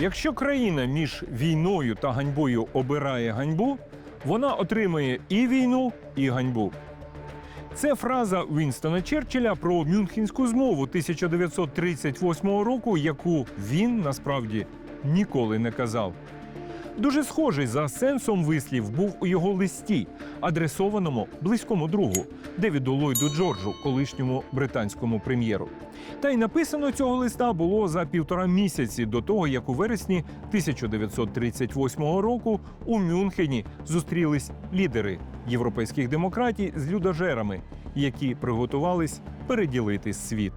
Якщо країна між війною та ганьбою обирає ганьбу, вона отримує і війну, і ганьбу. Це фраза Вінстона Черчилля про Мюнхенську змову 1938 року, яку він насправді ніколи не казав. Дуже схожий за сенсом вислів був у його листі, адресованому близькому другу Девіду Ллойду Джорджу, колишньому британському прем'єру. Та й написано цього листа було за півтора місяці до того, як у вересні 1938 року у Мюнхені зустрілись лідери європейських демократій з людожерами, які приготувались переділити світ.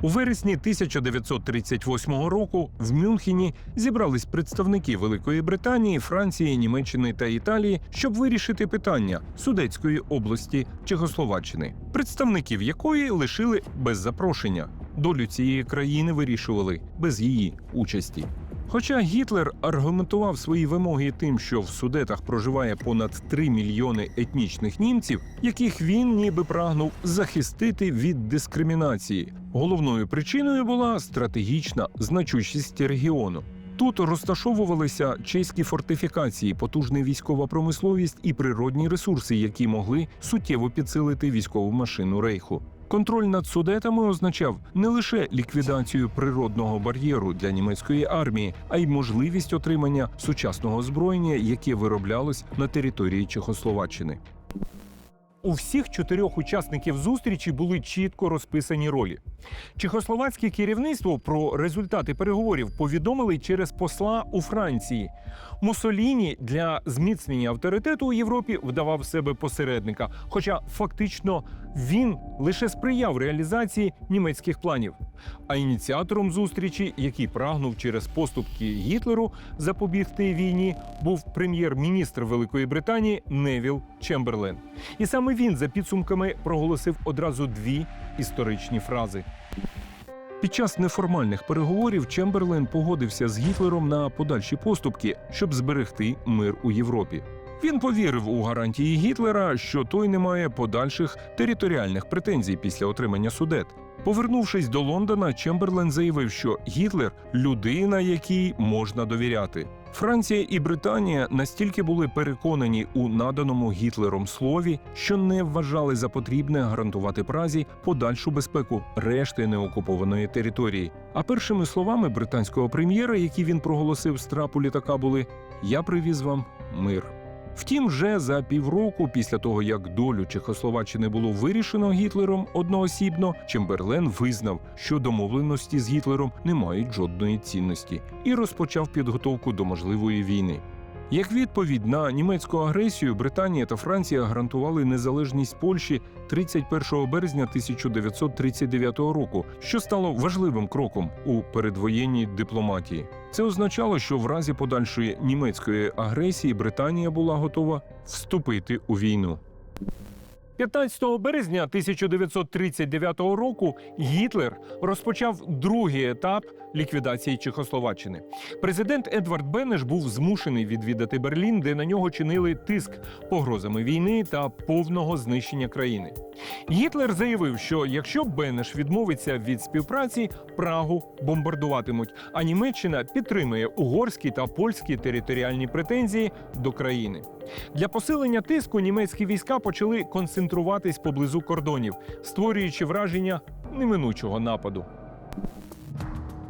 У вересні 1938 року в Мюнхені зібрались представники Великої Британії, Франції, Німеччини та Італії, щоб вирішити питання Судецької області Чехословаччини, представників якої лишили без запрошення. Долю цієї країни вирішували без її участі. Хоча Гітлер аргументував свої вимоги тим, що в судетах проживає понад 3 мільйони етнічних німців, яких він ніби прагнув захистити від дискримінації. Головною причиною була стратегічна значущість регіону. Тут розташовувалися чеські фортифікації, потужна військова промисловість і природні ресурси, які могли суттєво підсилити військову машину рейху. Контроль над судетами означав не лише ліквідацію природного бар'єру для німецької армії, а й можливість отримання сучасного озброєння, яке вироблялось на території Чехословаччини. У всіх чотирьох учасників зустрічі були чітко розписані ролі. Чехословацьке керівництво про результати переговорів повідомили через посла у Франції. Мусоліні для зміцнення авторитету у Європі вдавав себе посередника, хоча фактично він лише сприяв реалізації німецьких планів. А ініціатором зустрічі, який прагнув через поступки Гітлеру запобігти війні, був прем'єр-міністр Великої Британії Невіл Чемберлен. І саме він за підсумками проголосив одразу дві історичні фрази. Під час неформальних переговорів Чемберлен погодився з Гітлером на подальші поступки, щоб зберегти мир у Європі. Він повірив у гарантії Гітлера, що той не має подальших територіальних претензій після отримання судет. Повернувшись до Лондона, Чемберлен заявив, що Гітлер людина, якій можна довіряти. Франція і Британія настільки були переконані у наданому Гітлером слові, що не вважали за потрібне гарантувати Празі подальшу безпеку решти неокупованої території. А першими словами британського прем'єра, які він проголосив з трапу літака, були Я привіз вам мир. Втім, вже за півроку після того, як долю Чехословаччини було вирішено Гітлером одноосібно, Чемберлен визнав, що домовленості з Гітлером не мають жодної цінності, і розпочав підготовку до можливої війни. Як відповідь на німецьку агресію, Британія та Франція гарантували незалежність Польщі 31 березня 1939 року, що стало важливим кроком у передвоєнній дипломатії. Це означало, що в разі подальшої німецької агресії Британія була готова вступити у війну. 15 березня 1939 року Гітлер розпочав другий етап ліквідації Чехословаччини. Президент Едвард Бенеш був змушений відвідати Берлін, де на нього чинили тиск погрозами війни та повного знищення країни. Гітлер заявив, що якщо Бенеш відмовиться від співпраці, Прагу бомбардуватимуть, а Німеччина підтримує угорські та польські територіальні претензії до країни. Для посилення тиску німецькі війська почали концентруватись поблизу кордонів, створюючи враження неминучого нападу.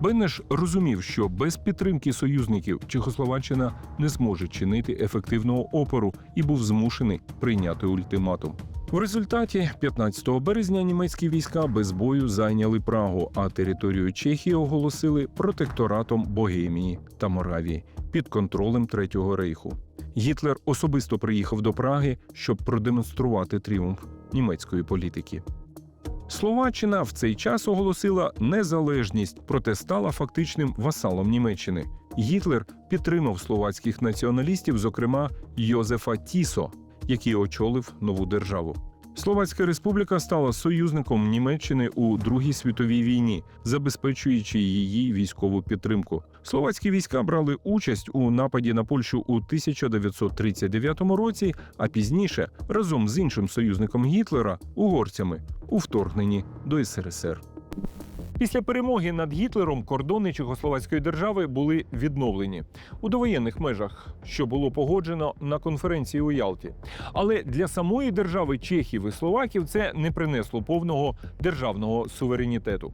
Бенеш розумів, що без підтримки союзників Чехословаччина не зможе чинити ефективного опору і був змушений прийняти ультиматум. В результаті 15 березня німецькі війська без бою зайняли Прагу, а територію Чехії оголосили протекторатом Богемії та Моравії під контролем Третього рейху. Гітлер особисто приїхав до Праги, щоб продемонструвати тріумф німецької політики. Словаччина в цей час оголосила незалежність, проте стала фактичним васалом Німеччини. Гітлер підтримав словацьких націоналістів, зокрема Йозефа Тісо, який очолив нову державу. Словацька республіка стала союзником Німеччини у Другій світовій війні, забезпечуючи її військову підтримку. Словацькі війська брали участь у нападі на Польщу у 1939 році, а пізніше разом з іншим союзником Гітлера угорцями у вторгненні до СРСР. Після перемоги над Гітлером кордони Чехословацької держави були відновлені у довоєнних межах, що було погоджено на конференції у Ялті. Але для самої держави Чехів і Словаків це не принесло повного державного суверенітету.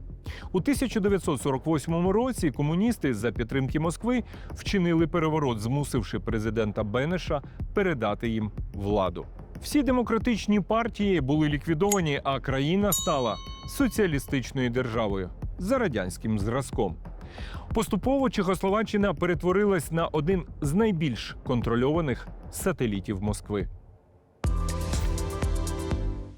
У 1948 році комуністи за підтримки Москви вчинили переворот, змусивши президента Бенеша передати їм владу. Всі демократичні партії були ліквідовані, а країна стала соціалістичною державою за радянським зразком. Поступово Чехословаччина перетворилась на один з найбільш контрольованих сателітів Москви.